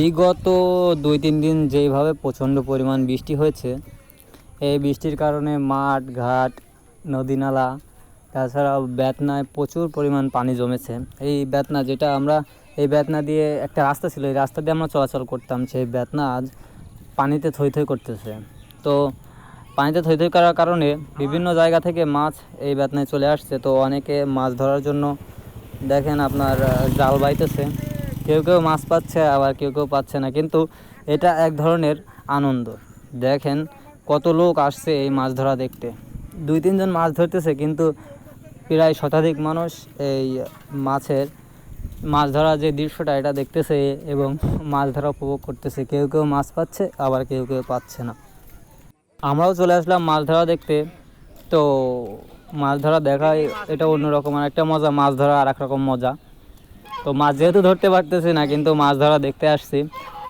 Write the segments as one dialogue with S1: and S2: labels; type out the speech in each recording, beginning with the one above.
S1: বিগত দুই তিন দিন যেইভাবে প্রচণ্ড পরিমাণ বৃষ্টি হয়েছে, এই বৃষ্টির কারণে মাঠ, ঘাট, নদী নালা, তাছাড়াও বেতনায় প্রচুর পরিমাণ পানি জমেছে। এই বেতনা যেটা আমরা, এই বেতনা দিয়ে একটা রাস্তা ছিল, এই রাস্তা দিয়ে আমরা চলাচল করতাম, সেই বেতনা আজ পানিতে থই থই করতেছে। তো পানিতে থই থই করার কারণে বিভিন্ন জায়গা থেকে মাছ এই বেতনায় চলে আসছে। তো অনেকে মাছ ধরার জন্য দেখেন আপনার জাল বাইতেছে। কেউ কেউ মাছ পাচ্ছে, আবার কেউ কেউ পাচ্ছে না। কিন্তু এটা এক ধরনের আনন্দ। দেখেন কত লোক আসছে এই মাছ ধরা দেখতে। দুই তিনজন মাছ ধরতেছে, কিন্তু প্রায় শতাধিক মানুষ এই মাছের, মাছ ধরা যে দৃশ্যটা, এটা দেখতেছে এবং মাছ ধরা উপভোগ করতেছে। কেউ কেউ মাছ পাচ্ছে, আবার কেউ কেউ পাচ্ছে না। আমরাও চলে আসলাম মাছ ধরা দেখতে। তো মাছ ধরা দেখায়, এটা অন্যরকম আর একটা মজা। মাছ ধরা আর এক রকম মজা। তো মাছ যেহেতু ধরতে পারতেছি না, কিন্তু মাছ ধরা দেখতে আসছি।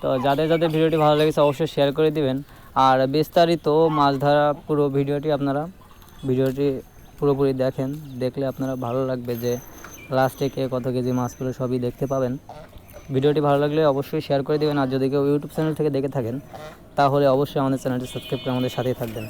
S1: তো যাদের যাদের ভিডিওটি ভালো লেগেছে অবশ্যই শেয়ার করে দিবেন। আর বিস্তারিত মাছ ধরা পুরো ভিডিওটি আপনারা ভিডিওটি পুরোপুরি দেখেন, দেখলে আপনারা ভালো লাগবে যে লাস্টে কে কত কেজি মাছ পেল সবই দেখতে পাবেন। ভিডিওটি ভালো লাগলে অবশ্যই শেয়ার করে দেবেন, আর যদি কেউ ইউটিউব চ্যানেল থেকে দেখে থাকেন, তাহলে অবশ্যই আমাদের চ্যানেলটি সাবস্ক্রাইব করে আমাদের সাথেই থাকবেন।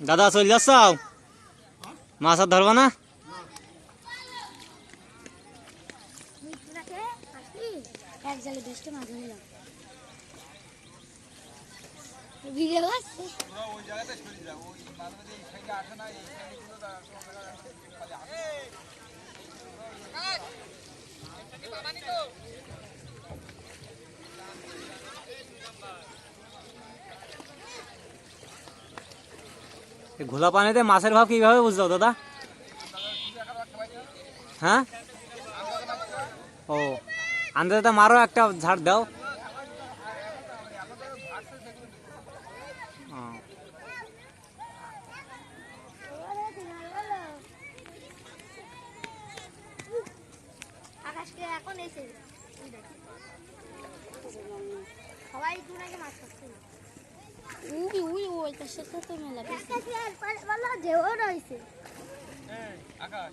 S1: দাদা চলে যাচ্ছ মাছ আর ধরবা না
S2: এক জালে দশটা মাছ ধরলাম ভিডিও আসছে
S1: এই ঘোলা পানিতে মাছের ভাব কীভাবে বুঝছ দাদা? হ্যাঁ? ও, আন্দাজে মারো, একটা ঝাড় দাও।
S2: এখন এসে সবাই মাছ Uy uy uy taşlasın sen öyle. Arkadaşlar valla diyor orası. Ei, agacha.